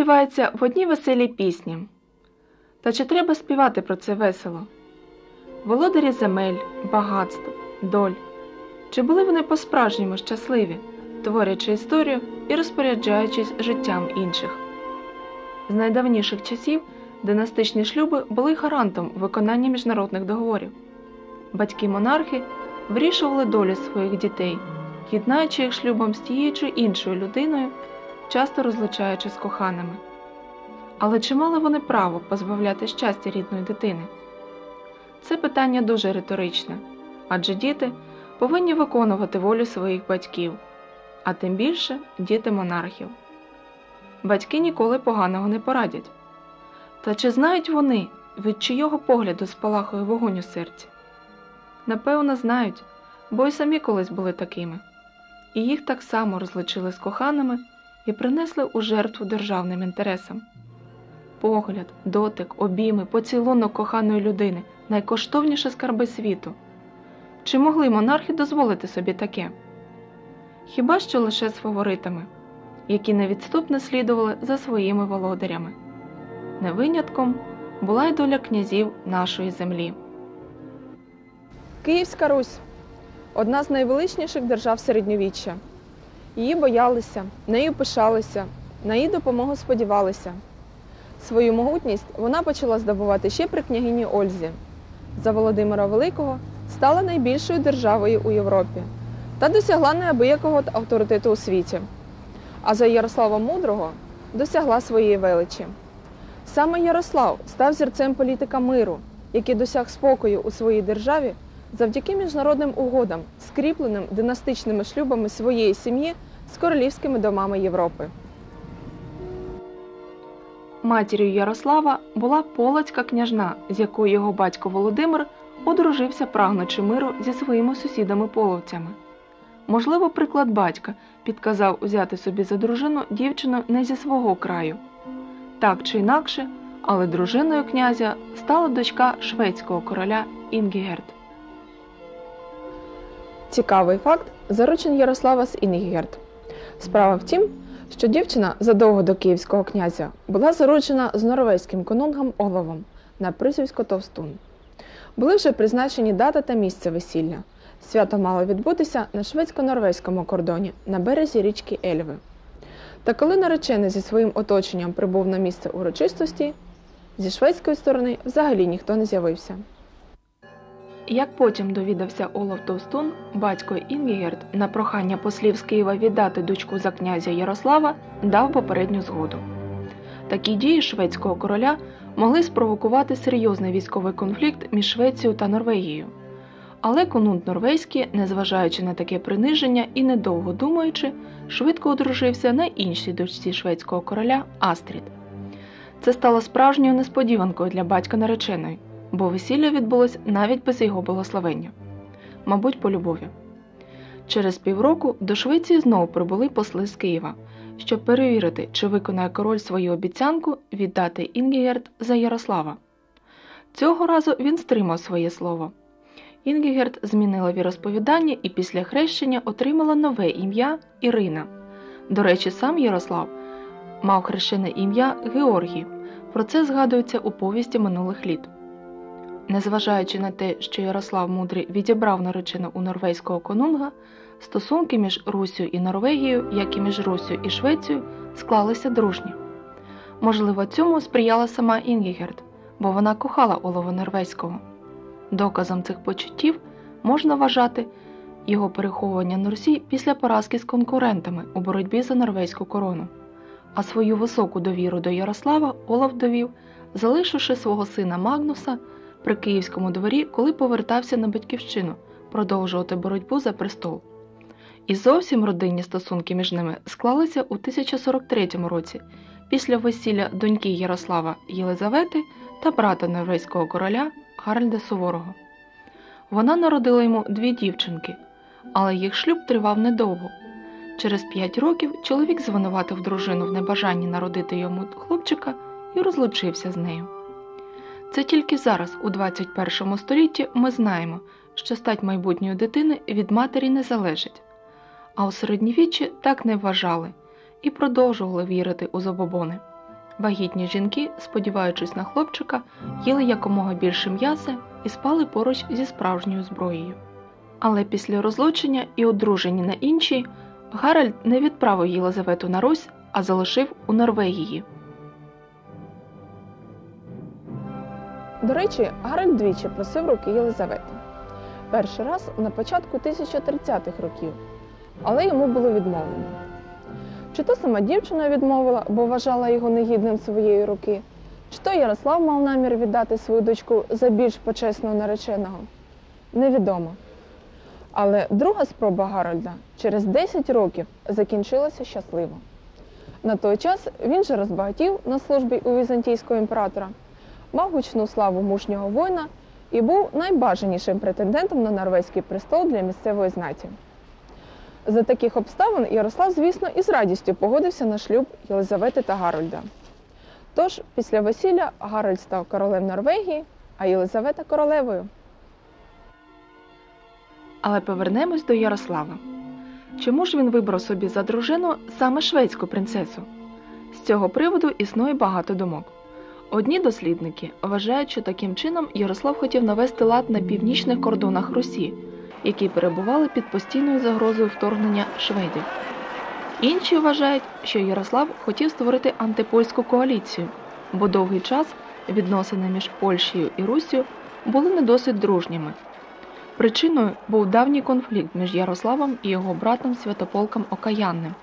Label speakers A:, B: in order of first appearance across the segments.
A: співається в одній веселій пісні. Та чи треба співати про це весело? Володарі земель, багатств, доль. Чи були вони по-справжньому щасливі, творячи історію і розпоряджаючись життям інших? З найдавніших часів династичні шлюби були гарантом виконання міжнародних договорів. Батьки-монархи вирішували долю своїх дітей, єднаючи їх шлюбом з тією чи іншою людиною, часто розлучаючи з коханими. Але чи мали вони право позбавляти щастя рідної дитини? Це питання дуже риторичне, адже діти повинні виконувати волю своїх батьків, а тим більше діти монархів. Батьки ніколи поганого не порадять. Та чи знають вони, від чийого погляду спалахує вогонь у серці? Напевно, знають, бо й самі колись були такими, і їх так само розлучили з коханими і принесли у жертву державним інтересам. Погляд, дотик, обійми, поцілунок коханої людини найкоштовніші скарби світу. Чи могли монархи дозволити собі таке? Хіба що лише з фаворитами, які невідступно слідували за своїми володарями. Не винятком була й доля князів нашої землі.
B: Київська Русь одна з найвеличніших держав середньовіччя. Її боялися, нею пишалися, на її допомогу сподівалися. Свою могутність вона почала здобувати ще при княгині Ользі. За Володимира Великого стала найбільшою державою у Європі та досягла неабиякого авторитету у світі. А за Ярослава Мудрого досягла своєї величі. Саме Ярослав став зірцем політика миру, який досяг спокою у своїй державі завдяки міжнародним угодам, скріпленим династичними шлюбами своєї сім'ї з королівськими домами Європи.
A: Матір'ю Ярослава була полоцька княжна, з якою його батько Володимир одружився, прагнучи миру зі своїми сусідами-половцями. Можливо, приклад батька підказав узяти собі за дружину дівчину не зі свого краю. Так чи інакше, але дружиною князя стала дочка шведського короля Інгігерд.
B: Цікавий факт заручень Ярослава з Інгігерд. Справа в тім, що дівчина задовго до київського князя була заручена з норвезьким конунгом Оловом на прізвисько Товстун. Були вже призначені дата та місце весілля. Свято мало відбутися на шведсько-норвезькому кордоні на березі річки Ельви. Та коли наречений зі своїм оточенням прибув на місце урочистості, зі шведської сторони взагалі ніхто не з'явився.
A: Як потім довідався Олаф Товстун, батько Інгігерд на прохання послів з Києва віддати дочку за князя Ярослава дав попередню згоду. Такі дії шведського короля могли спровокувати серйозний військовий конфлікт між Швецією та Норвегією. Але конунт норвезький, незважаючи на таке приниження і недовго думаючи, швидко одружився на іншій дочці шведського короля Астрід. Це стало справжньою несподіванкою для батька нареченої, бо весілля відбулось навіть без його благословення, мабуть, по любові. Через півроку до Швеції знову прибули посли з Києва, щоб перевірити, чи виконає король свою обіцянку віддати Інгігерд за Ярослава. Цього разу він стримав своє слово. Інгігерд змінила віросповідання і після хрещення отримала нове ім'я Ірина. До речі, сам Ярослав мав хрещене ім'я Георгій. Про це згадується у повісті минулих літ. Незважаючи на те, що Ярослав Мудрий відібрав наречену у норвезького конунга, стосунки між Русю і Норвегією, як і між Русю і Швецією, склалися дружні. Можливо, цьому сприяла сама Інгігерд, бо вона кохала Олова Норвезького. Доказом цих почуттів можна вважати його переховування на Русі після поразки з конкурентами у боротьбі за норвезьку корону. А свою високу довіру до Ярослава Олаф довів, залишивши свого сина Магнуса при київському дворі, коли повертався на батьківщину продовжувати боротьбу за престол. І зовсім родинні стосунки між ними склалися у 1043 році після весілля доньки Ярослава Єлизавети та брата норвезького короля Гаральда Суворого. Вона народила йому дві дівчинки, але їх шлюб тривав недовго. Через п'ять років чоловік звинуватив дружину в небажанні народити йому хлопчика і розлучився з нею. Це тільки зараз, у 21 столітті, ми знаємо, що стать майбутньої дитини від матері не залежить. А у середньовіччі так не вважали і продовжували вірити у забобони. Вагітні жінки, сподіваючись на хлопчика, їли якомога більше м'яса і спали поруч зі справжньою зброєю. Але після розлучення і одруження на іншій Гаральд не відправив Єлизавету на Русь, а залишив у Норвегії.
B: До речі, Гаральд двічі просив руки Єлизавети. Перший раз на початку 1030-х років, але йому було відмовлено. Чи то сама дівчина відмовила, бо вважала його негідним своєї руки, чи то Ярослав мав намір віддати свою дочку за більш почесного нареченого, невідомо. Але друга спроба Гарольда через 10 років закінчилася щасливо. На той час він же розбагатів на службі у візантійського імператора, мав гучну славу мужнього воїна і був найбажанішим претендентом на норвезький престол для місцевої знаті. За таких обставин Ярослав, звісно, із радістю погодився на шлюб Єлизавети та Гарольда. Тож, після весілля Гарольд став королем Норвегії, а Єлизавета королевою.
A: Але повернемось до Ярослава. Чому ж він вибрав собі за дружину саме шведську принцесу? З цього приводу існує багато думок. Одні дослідники вважають, що таким чином Ярослав хотів навести лад на північних кордонах Русі, які перебували під постійною загрозою вторгнення шведів. Інші вважають, що Ярослав хотів створити антипольську коаліцію, бо довгий час відносини між Польщею і Руссю були не досить дружніми. Причиною був давній конфлікт між Ярославом і його братом Святополком Окаянним,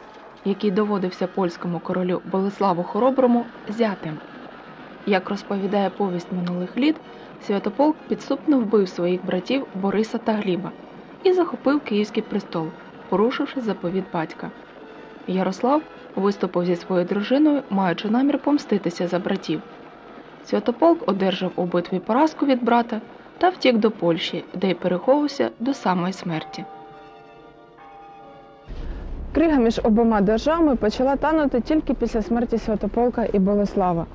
A: який доводився польському королю Болеславу Хороброму зятем. Як розповідає повість минулих літ, Святополк підступно вбив своїх братів Бориса та Гліба і захопив Київський престол, порушивши заповіт батька. Ярослав виступив зі своєю дружиною, маючи намір помститися за братів. Святополк одержав у битві поразку від брата та втік до Польщі, де й переховувався до самої смерті.
B: Крига між обома державами почала танути тільки після смерті Святополка і Болеслава,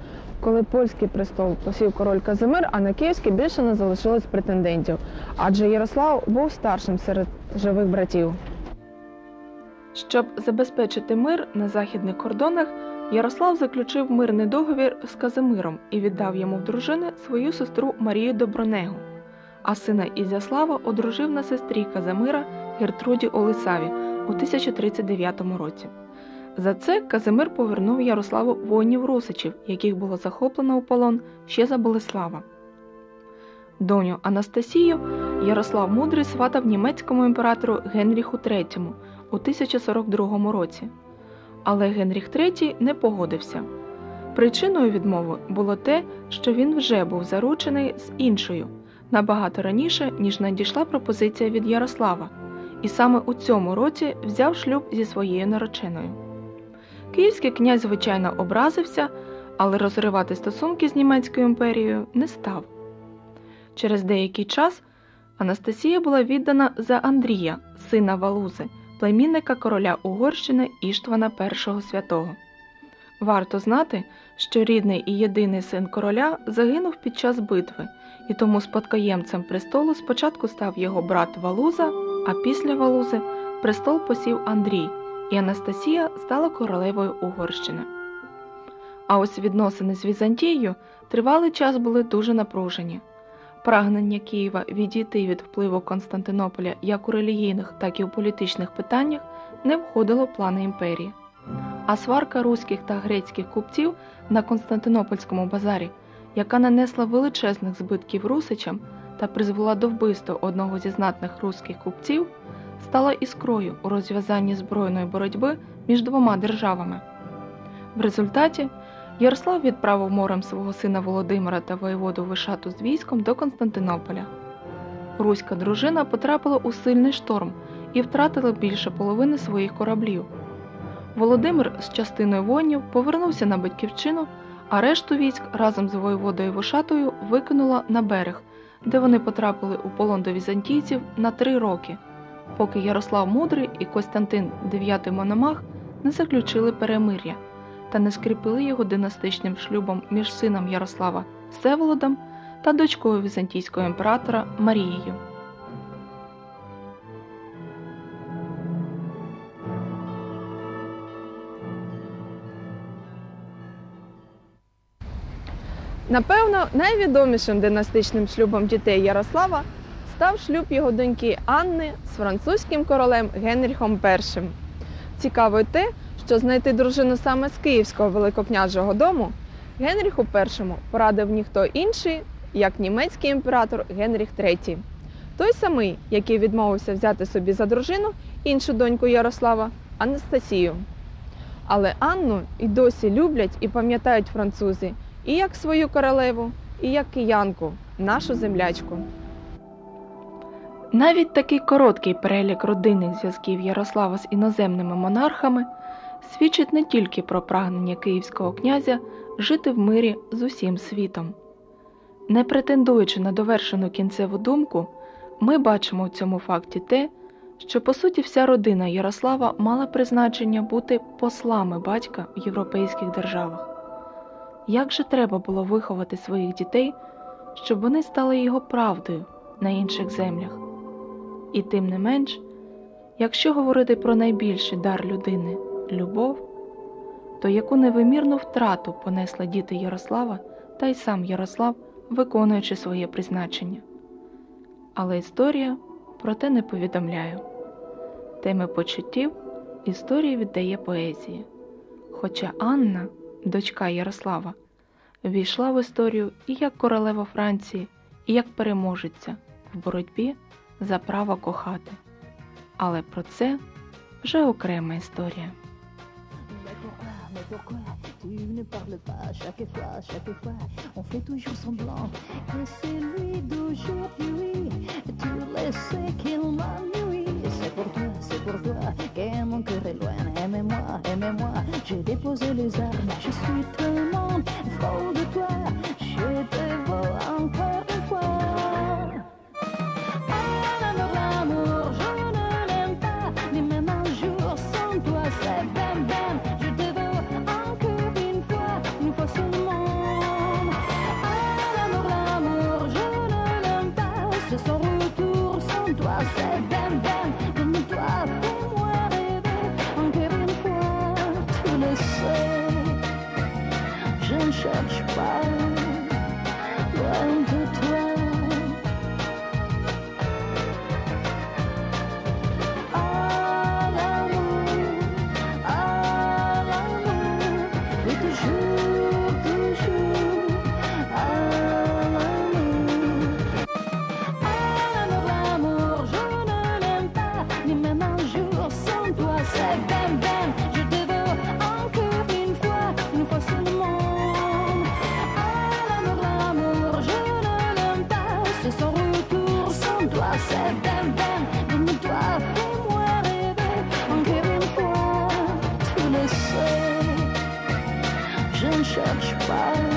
B: коли польський престол посів король Казимир, а на київський більше не залишилось претендентів, адже Ярослав був старшим серед живих братів.
A: Щоб забезпечити мир на західних кордонах, Ярослав заключив мирний договір з Казимиром і віддав йому в дружини свою сестру Марію Добронегу, а сина Ізяслава одружив на сестрі Казимира Гертруді Олисаві 1039 році. За це Казимир повернув Ярославу воїнів Русичів, яких було захоплено у полон ще за Болеслава. Доню Анастасію Ярослав Мудрий сватав німецькому імператору Генріху III у 1042 році. Але Генріх III не погодився. Причиною відмови було те, що він вже був заручений з іншою набагато раніше, ніж надійшла пропозиція від Ярослава, і саме у цьому році взяв шлюб зі своєю нареченою. Київський князь, звичайно, образився, але розривати стосунки з Німецькою імперією не став. Через деякий час Анастасія була віддана за Андрія, сина Валузи, племінника короля Угорщини Іштвана І святого. Варто знати, що рідний і єдиний син короля загинув під час битви, і тому спадкоємцем престолу спочатку став його брат Валуза, а після Валузи престол посів Андрій, і Анастасія стала королевою Угорщини. А ось відносини з Візантією тривалий час були дуже напружені. Прагнення Києва відійти від впливу Константинополя як у релігійних, так і у політичних питаннях не входило в плани імперії. А сварка руських та грецьких купців на Константинопольському базарі, яка нанесла величезних збитків русичам та призвела до вбивства одного зі знатних руських купців, стала іскрою у розв'язанні збройної боротьби між двома державами. В результаті Ярослав відправив морем свого сина Володимира та воєводу Вишату з військом до Константинополя. Руська дружина потрапила у сильний шторм і втратили більше половини своїх кораблів. Володимир з частиною воїнів повернувся на батьківщину, а решту військ разом з воєводою Вишатою викинула на берег, де вони потрапили у полон до візантійців на три роки, поки Ярослав Мудрий і Костянтин IX Мономах не заключили перемир'я та не скріпили його династичним шлюбом між сином Ярослава Всеволодом та дочкою візантійського імператора Марією.
B: Напевно, найвідомішим династичним шлюбом дітей Ярослава став шлюб його доньки Анни з французьким королем Генріхом І. Цікаво й те, що знайти дружину саме з Київського великокняжого дому Генріху І порадив ніхто інший, як німецький імператор Генріх III. Той самий, який відмовився взяти собі за дружину іншу доньку Ярослава Анастасію. Але Анну і досі люблять і пам'ятають французи і як свою королеву, і як киянку, нашу землячку.
A: Навіть такий короткий перелік родинних зв'язків Ярослава з іноземними монархами свідчить не тільки про прагнення київського князя жити в мирі з усім світом. Не претендуючи на довершену кінцеву думку, ми бачимо в цьому факті те, що по суті вся родина Ярослава мала призначення бути послами батька в європейських державах. Як же треба було виховати своїх дітей, щоб вони стали його правдою на інших землях? І тим не менш, якщо говорити про найбільший дар людини любов, то яку невимірну втрату понесли діти Ярослава та й сам Ярослав, виконуючи своє призначення. Але історія про те не повідомляє. Теми почуттів історії віддає поезії. Хоча Анна, дочка Ярослава, війшла в історію і як королева Франції, і як переможеця в боротьбі за право кохати. Але про це вже окрема історія.
C: Mais pourquoi tu ne parles pas chaque fois, chaque fois On fait toujours semblant que c'est je ne cherche pas.